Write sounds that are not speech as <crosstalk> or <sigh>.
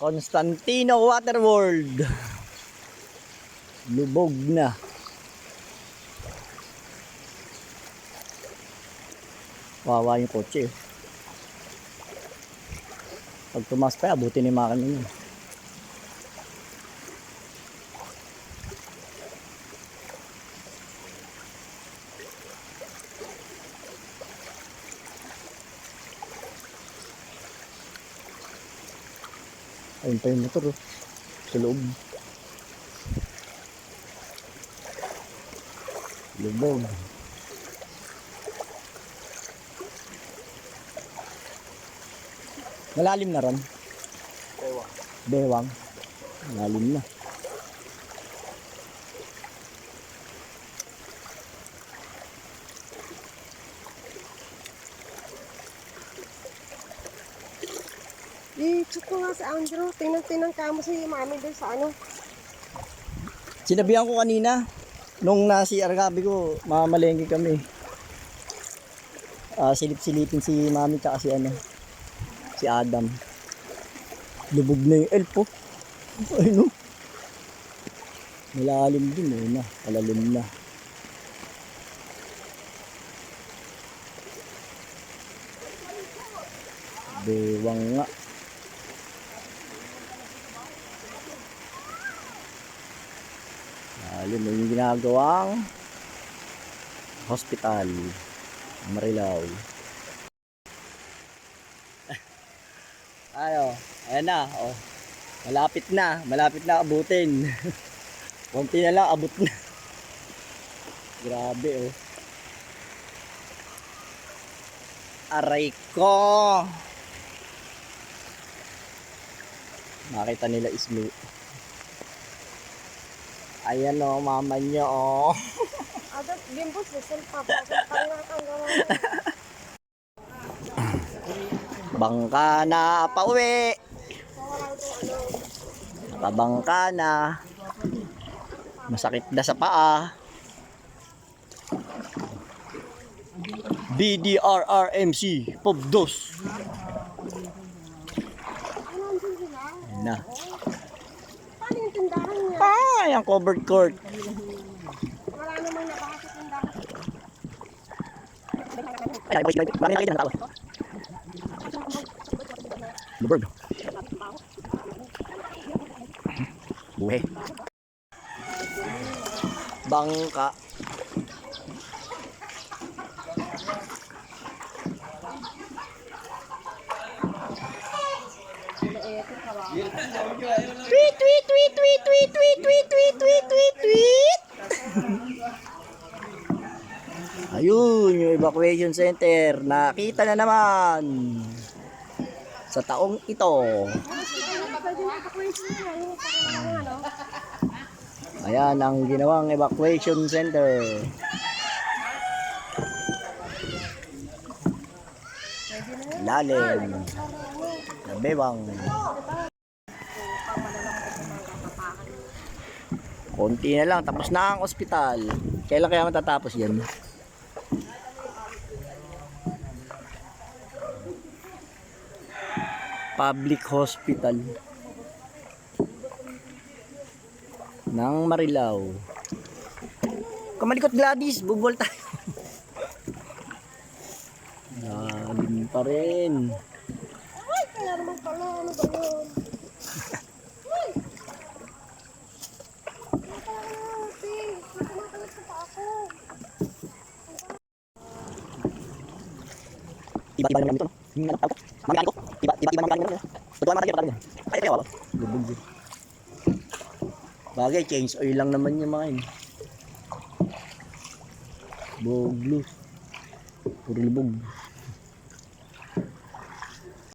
Constantino Waterworld. Lubog na. Wawa yung kotse. Pag tumas pa, abutin ni mga kanina. Ayun pa yung motor oh. Sa loob. Lubog. Malalim na ron. Ewan. Bewang. Malalim na. I-check ko nga sa Andrew. Tingnan-tingnan ka mo si mami doon sa ano. Sinabihan ko kanina, nung nasi Argabi ko, mamalengke kami. Ah, silip-silipin si mami tsaka si ano, si Adam. Lubog na yung elf. Ay no. Malalim din eh na, palalim na. Bewang nga. Ayun, yung ginagawang hospital. Marilaw. Ayo, ayan na. Oh. Malapit na, malapit na abutin. <laughs> Konti na lang abot na. <laughs> Grabe oh. Aray ko. Nakita nila islo. Ayan o, mama niyo o. Agad, gimbos, listen pa. Bangka na pauwi. Nakabangka na. Masakit na sa paa. BDRRMC Pobdos. Ayan na. Ay, ang covered court. Wala namang nabasok yung dahan. Ay, wait, wait. Bakit nakita ng tao? Buhe. Bangka. Pi! Tweet, tweet, tweet, tweet, tweet, tweet, tweet, tweet, tweet. Ayun, yung evacuation center. Nakita na naman. Sa taong ito. Ayan ang ginawang evacuation center. Lalim. Nabewang. Konti na lang, tapos na ang ospital. Kailan kaya matatapos yan? Public hospital ng Marilao. Kamalikot Gladys, bubol tayo. <laughs> Lalim pa rin. Ay, kaya naman pala. Ano ba yun? Ay! Ate, nakumakalat ka pa ako. Iba-iba naman ito, no? Yung tawag ko? Manggaan ko? Iba, iba, iba naman gano'n. Totoo naman tayo, Ay, ay, wala. Lubog yun. Bagay, change oil lang naman yung mga yun. Boglo. Puro lubog.